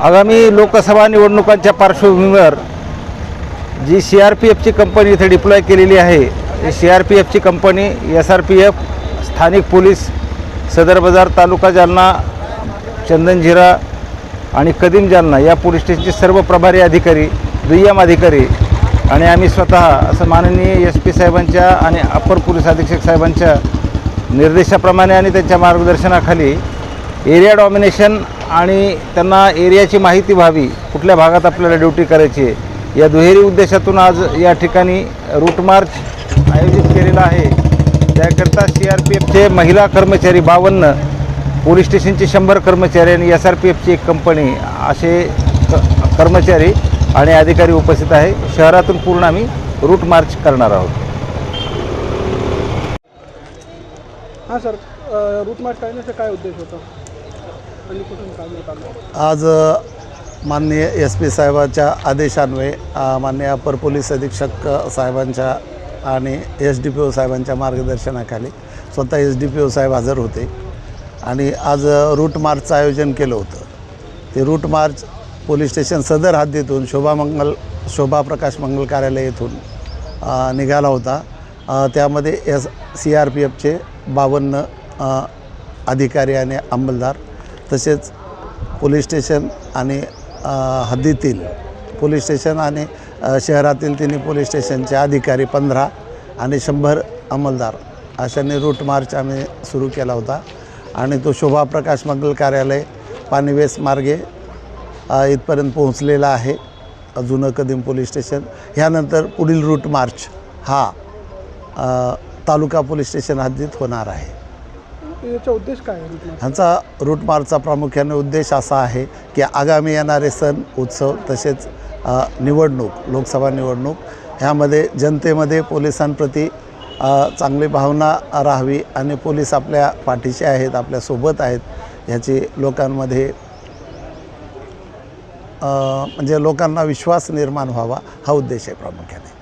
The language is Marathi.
आगामी लोकसभा निवडणुकांच्या पार्श्वभूमीवर जी सी आर पी एफची कंपनी इथे डिप्लॉय केलेली आहे सी आर पी एफची कंपनी एस आर पी एफ स्थानिक पोलीस सदर बाजार तालुका जालना चंदनझिरा आणि कदीम जालना या पोलीस स्टेशनचे सर्व प्रभारी अधिकारी दुय्यम अधिकारी आणि आम्ही स्वतः असं माननीय एस पी साहेबांच्या आणि अपर पोलीस अधीक्षक साहेबांच्या निर्देशाप्रमाणे आणि त्यांच्या मार्गदर्शनाखाली एरिया डॉमिनेशन आणि त्यांना एरियाची माहिती व्हावी कुठल्या भागात आपल्याला ड्युटी करायची आहे. या दुहेरी उद्देशातून आज या ठिकाणी रूट मार्च आयोजित केलेला आहे. त्याकरता सी आर पी एफचे महिला कर्मचारी बावन्न पोलीस स्टेशनचे शंभर कर्मचारी आणि एस आर पी एफची एक कंपनी असे क कर्मचारी आणि अधिकारी उपस्थित आहे. शहरातून पूर्ण आम्ही रूट मार्च करणार आहोत. हां सर रूट मार्च करण्याचा काय उद्देश होता? आज माननीय एस पी साहेबांच्या आदेशान्वये माननीय अपर पोलीस अधीक्षक साहेबांच्या आणि एस डी पी ओ साहेबांच्या मार्गदर्शनाखाली स्वतः एस डी पी ओ साहेब हजर होते. आणि आज रूट मार्चचं आयोजन केलं होतं. ते रूट मार्च पोलीस स्टेशन सदर हद्दीतून शोभा मंगल शोभा प्रकाश मंगल कार्यालय येथून निघाला होता. त्यामध्ये एस सी आर पी एफचे बावन्न अधिकारी आणि अंमलदार तसेच पोलीस स्टेशन आणि हद्दीतील पोलीस स्टेशन आणि शहरातील तिन्ही पोलीस स्टेशनचे अधिकारी पंधरा आणि शंभर अंमलदार अशाने रूट मार्च आम्ही सुरू केला होता. आणि तो शोभा प्रकाश मंगल कार्यालय पाणीवेस मार्गे इथपर्यंत पोहोचलेला आहे. जुनं कदीम पोलीस स्टेशन. ह्यानंतर पुढील रूट मार्च हा तालुका पोलीस स्टेशन हद्दीत होणार आहे. याचा उद्देश काय आहे रूट रूट मार्चचा प्रामुख्याने उद्देश असा आहे की आगामी येणारे सण उत्सव तसेच निवडणूक लोकसभा निवडणूक ह्यामध्ये जनतेमध्ये पोलिसांप्रती चांगली भावना राहावी आणि पोलीस आपल्या पाठीशी आहेत आपल्यासोबत आहेत ह्याची लोकांमध्ये म्हणजे लोकांना विश्वास निर्माण व्हावा हा उद्देश आहे प्रामुख्याने.